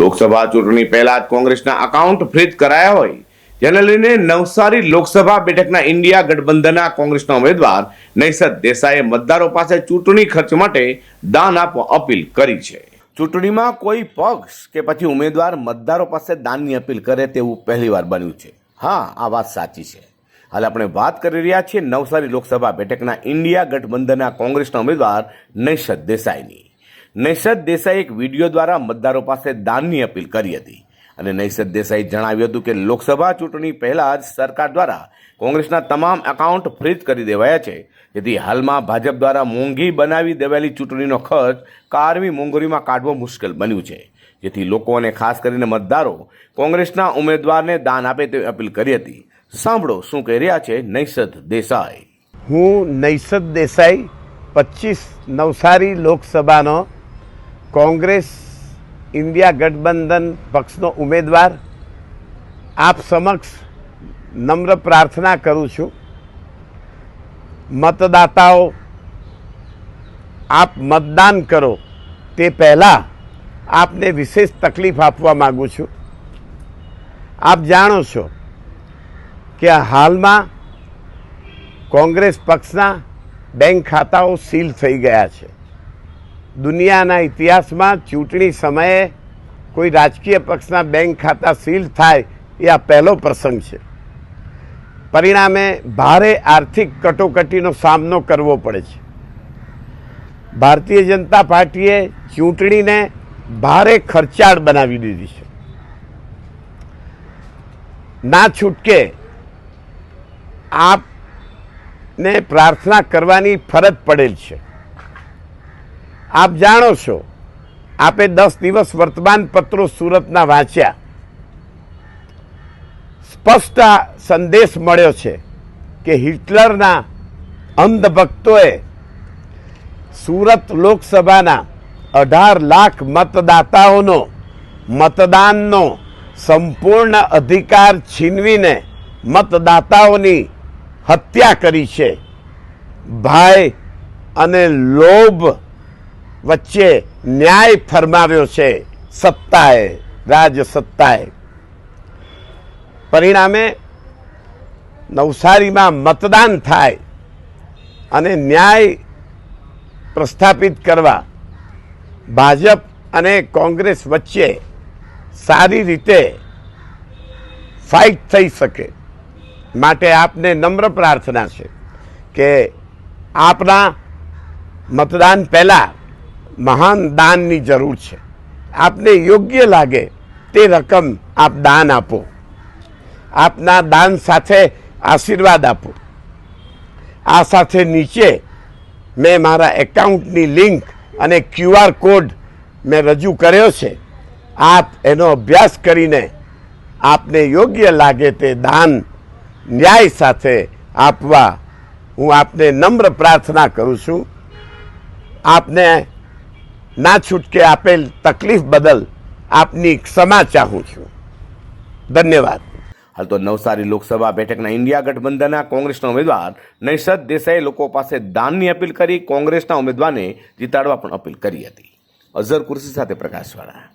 લોકસભા ચૂંટણી પહેલા જ કોંગ્રેસના અકાઉન્ટ ફ્રીજ કરાયા હોય, જેને લઈને નવસારી લોકસભા બેઠકના ઇન્ડિયા ગઠબંધનના કોંગ્રેસના ઉમેદવાર નૈસદ દેસાઈએ મતદારો પાસે ચૂંટણી ખર્ચ માટે દાન આપવા અપીલ કરી છે. ચૂંટણીમાં કોઈ પક્ષ કે પછી ઉમેદવાર મતદારો પાસે દાનની અપીલ કરે તેવું પહેલીવાર બન્યું છે. હા, આ વાત સાચી છે. હાલ આપણે વાત કરી રહ્યા છીએ નવસારી લોકસભા બેઠકના ઇન્ડિયા ગઠબંધનના કોંગ્રેસના ઉમેદવાર નૈસદ દેસાઈની. નૈશદ દેસાઈ એક વીડિયો દ્વારા મતદારો પાસે દાનની અપીલ કરી હતી. અને નૈશદ દેસાઈ જણાવ્યું હતું કે લોકસભા ચૂંટણી પહેલાં જ સરકાર દ્વારા કોંગ્રેસના તમામ એકાઉન્ટ ફ્રીજ કરી દેવાયા છે. જેથી હાલમાં ભાજપ દ્વારા મોંઘી બનાવી દેવાયેલી ચૂંટણીનો ખર્ચ કારમી મોંઘરીમાં કાઢવો મુશ્કેલ બન્યું છે. જેથી લોકો અને ખાસ કરીને મતદારો કોંગ્રેસના ઉમેદવારને દાન આપે તેવી અપીલ કરી હતી. સાંભળો શું કહી રહ્યા છે નૈશદ દેસાઈ. હું નૈસદ દેસાઈ પચીસ નવસારી લોકસભાનો કોંગ્રેસ ઇન્ડિયા ગઠબંધન પક્ષનો ઉમેદવાર આપ સમક્ષ નમ્ર પ્રાર્થના કરું છું. મતદાતાઓ, આપ મતદાન કરો તે પહેલાં આપને વિશેષ તકલીફ આપવા માગું છું. આપ જાણો છો કે હાલમાં કોંગ્રેસ પક્ષના બેંક ખાતાઓ સીલ થઈ ગયા છે. દુનિયાના ઇતિહાસમાં ચૂંટણી સમયે કોઈ રાજકીય પક્ષના બેંક ખાતા સીલ થાય એ આ પહેલો પ્રસંગ છે. પરિણામે ભારે આર્થિક કટોકટીનો સામનો કરવો પડે છે. ભારતીય જનતા પાર્ટીએ ચૂંટણીને ભારે ખર્ચાળ બનાવી દીધી છે. ના છૂટકે આપને પ્રાર્થના કરવાની ફરજ પડેલ છે. આપ જાણો છો, આપે દસ દિવસ વર્તમાન પત્રો સુરતના વાંચ્યા. સ્પષ્ટ સંદેશ મળ્યો છે કે હિટલરના અંધભક્તોએ સુરત લોકસભાના અઢાર લાખ મતદાતાઓનો મતદાનનો સંપૂર્ણ અધિકાર છીનવીને મતદાતાઓની હત્યા કરી છે. ભાઈ અને લોભ વચ્ચે ન્યાય ફરમાવ્યો છે, સત્તાએ રાજસત્તાએ પરિણામે નવસારીમાં મતદાન થાય અને ન્યાય પ્રસ્થાપિત કરવા ભાજપ અને કોંગ્રેસ વચ્ચે સારી રીતે ફાઇટ થઈ શકે માટે આપને નમ્ર પ્રાર્થના છે કે આપના મતદાન પહેલાં મહાન દાનની જરૂર છે. આપને યોગ્ય લાગે તે રકમ આપ દાન આપો. આપના દાન સાથે આશીર્વાદ આપો. આ સાથે નીચે મેં મારા એકાઉન્ટની લિંક અને ક્યુઆર કોડ મેં રજૂ કર્યો છે. આપ એનો અભ્યાસ કરીને આપને યોગ્ય લાગે તે દાન ન્યાય સાથે આપવા હું આપને નમ્ર પ્રાર્થના કરું છું. આપને ના છૂટકે આપેલ તકલીફ બદલ આપની ક્ષમા ચાહું છું. ધન્યવાદ. હાલ તો નવસારી લોકસભા બેઠકના ઇન્ડિયા ગઠબંધનના કોંગ્રેસના ઉમેદવાર નૈશદ દેસાઈએ લોકો પાસે દાનની અપીલ કરી કોંગ્રેસના ઉમેદવારને જીતાડવા પણ અપીલ કરી હતી. અઝર કુર્સી સાથે પ્રકાશવાળા.